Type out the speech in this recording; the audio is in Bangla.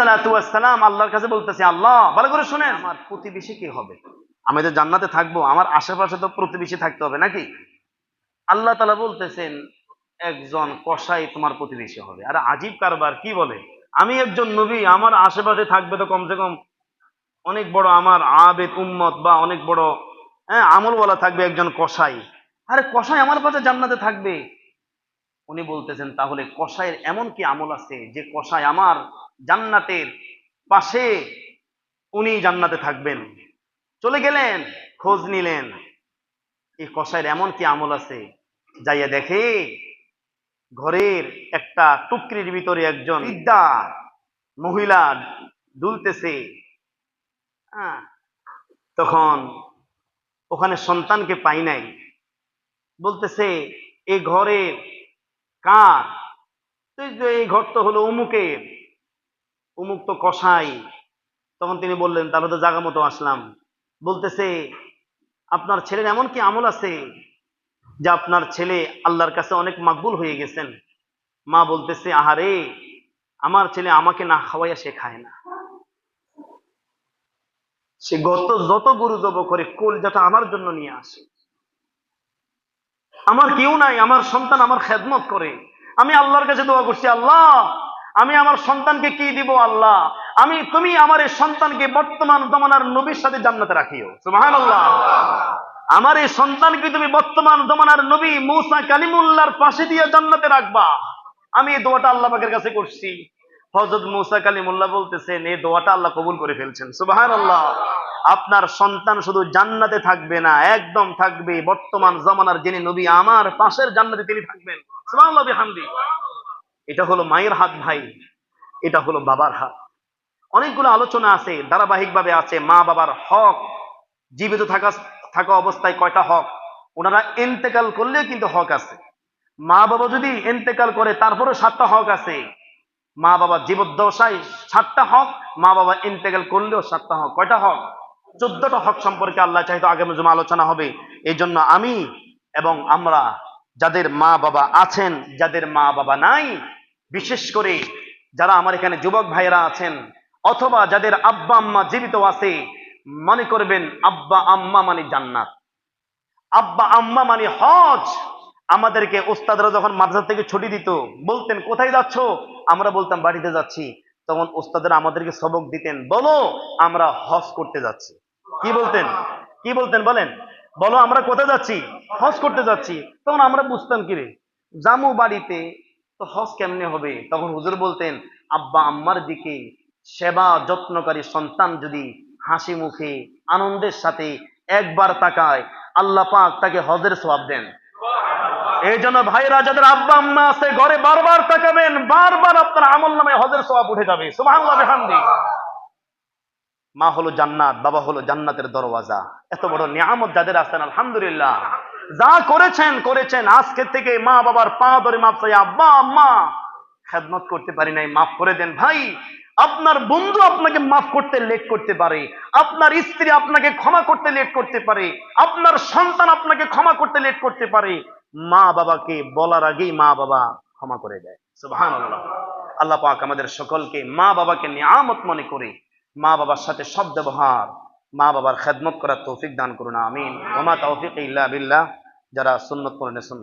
সালাম আল্লাহর কাছে বলতেছে, আল্লাহ, ভালো করে শুনেন। আমার প্রতিবেশী কে হবে? আমি তো জান্নাতে থাকব, আমার আশেপাশে তো প্রতিবেশী থাকতে হবে নাকি? আল্লাহ তালা বলতেছেন, একজন কসাই তোমার প্রতিবেশী হবে। আর আজীব কারবার, কি বলে? আমি একজন নবী, আমার আশেপাশে থাকবে তো কমসে কম অনেক বড় আমার আবেদ উম্মত বা অনেক বড় হ্যাঁ আমলওয়ালা থাকবে একজন কসাই। আরে কসাই আমার পাশে জান্নাতে থাকবে? উনি বলতেছেন তাহলে কসাইয়ের এমন কি আমল আছে যে কসাই আমার জান্নাতের পাশে উনি জান্নাতে থাকবেন? চলে গেলেন খোঁজ নিলেন। এই কসাইয়ের এমন কি আমল আছে? যাইয়া দেখে ঘরের একটা টুকরির ভিতরে একজন বিদ্যা মহিলা দুলতেছে। হ্যাঁ, তখন ওখানে সন্তানকে পাই নাই। বলতেছে এ ঘরে কার? যে এই ঘর তো হলো অমুকের। অমুক তো কষাই তখন তিনি বললেন, তাহলে তো জাগা মতো আসলাম। বলতেছে, আপনার ছেলের এমন কি আমল আছে যে আপনার ছেলে আল্লাহর কাছে অনেক মাকবুল হয়ে গেছেন? মা বলতেছে, আহারে, আমার ছেলে আমাকে না খাওয়াইয়া সে খায় না। সে গত যত গরু জব করে কলজাটা আমার জন্য নিয়ে আসে। আমার কেউ নাই, আমার সন্তান আমার খেদমত করে। আমি আল্লাহর কাছে দোয়া করছি, আল্লাহ, আমি আমার সন্তানকে কি দিব, আল্লাহ? আমি, তুমি আমার এই সন্তানকে বর্তমান জমানার নবীর সাথে জান্নাতে রাখিও। সুবহানাল্লাহ। আমার এই সন্তানকে তুমি বর্তমান জমানার নবী মৌসা কালিমুল্লাহর পাশে দিয়ে জান্নাতে রাখবা। আমি এই দোয়াটা আল্লাহ পাকের কাছে করছি। হজরত মৌসা কালিমুল্লাহ বলতেছেন, এই দোয়াটা আল্লাহ কবুল করে ফেলছেন। সুবহানাল্লাহ। আপনার সন্তান শুধু জান্নাতে থাকবে না, একদম থাকবে। বর্তমান জমানার যিনি নবী, আমার পাশের জান্নাতে তিনি থাকবেন। এটা হলো মায়ের হাত, ভাই। এটা হলো বাবার হাত। অনেকগুলো আলোচনা আছে, ধারাবাহিকভাবে আছে, মা বাবার হক, জীবিত থাকা থাকা অবস্থায় কয়টা হক, ওনারা ইন্তেকাল করলেও কিন্তু হক আছে। মা বাবা যদি ইন্তেকাল করে তারপরে সাতটা হক আছে। মা বাবা জীবদ্দশায় সাতটা হক, মা বাবা ইন্তেকাল করলেও সাতটা হক। কয়টা হক? চোদ্দটা হক সম্পর্কে আল্লাহ চাইতো আগামী জমা আলোচনা হবে। এই জন্য আমি এবং আমরা যাদের মা বাবা আছেন, যাদের মা বাবা নাই, বিশেষ করে যারা আমার এখানে যুবক ভাইয়েরা আছেন, অথবা যাদের আব্বা আম্মা জীবিত আছে, মনে করবেন আব্বা আম্মা মানে জান্নাত। আব্বা আম্মা মানে হজ। আমাদেরকে ওস্তাদরা যখন মাদ্রাসা থেকে ছুটি দিত, বলতেন, কোথায় যাচ্ছ? আমরা বলতাম, বাড়িতে যাচ্ছি। তখন ওস্তাদরা আমাদেরকে সবক দিতেন, বলো, আমরা হজ করতে যাচ্ছি। কি বলতেন? কি বলতেন বলেন? বলো, আমরা কোথায় যাচ্ছি? হজ করতে যাচ্ছি। তখন আমরা বুঝতাম কি রে? জামু বাড়িতে তো হজ কেমনে হবে? তখন হুজুর বলতেন, আব্বা, আম্মার দিকে সেবা যত্নকারী সন্তান যদি হাসি মুখে, আনন্দের সাথে একবার তাকায়, আল্লাহ পাক তাকে হজের সওয়াব দেন। এই জন্য ভাইরা, যাদের আব্বা, আম্মা আছে, ঘরে বারবার তাকাবেন, বারবার আপনার আমল নামে হজের সওয়াব উঠে যাবে। বিহামদি। মা হলো জান্নাত, বাবা হলো জান্নাতের দরওয়াজা। এত বড় নিয়ামত যাদের আছেন আলহামদুলিল্লাহ। যা করেছেন করেছেন। আজকে থেকে মা বাবার পা ধরে মাপ চাই। আব্বা, আম্মা, খেদমত করতে পারি নাই, মাফ করে দেন ভাই। আপনার বন্ধু আপনাকে মাফ করতে লেট করতে পারে। আপনার স্ত্রী আপনাকে ক্ষমা করতে লেট করতে পারে। আপনার সন্তান আপনাকে ক্ষমা করতে লেট করতে পারে। মা বাবাকে বলার আগেই মা বাবা ক্ষমা করে দেয়। সুবহানাল্লাহ। আল্লাহ পাক আমাদের সকলকে মা বাবাকে নিয়ামত মনে করে মা বাবার সাথে সব ব্যবহার, মা বাবার খেদমত করার তৌফিক দান করুন, আমিন। ওমা তৌফিক ইল্লা বিল্লাহ, যারা সুন্নত করেন সুন্নত।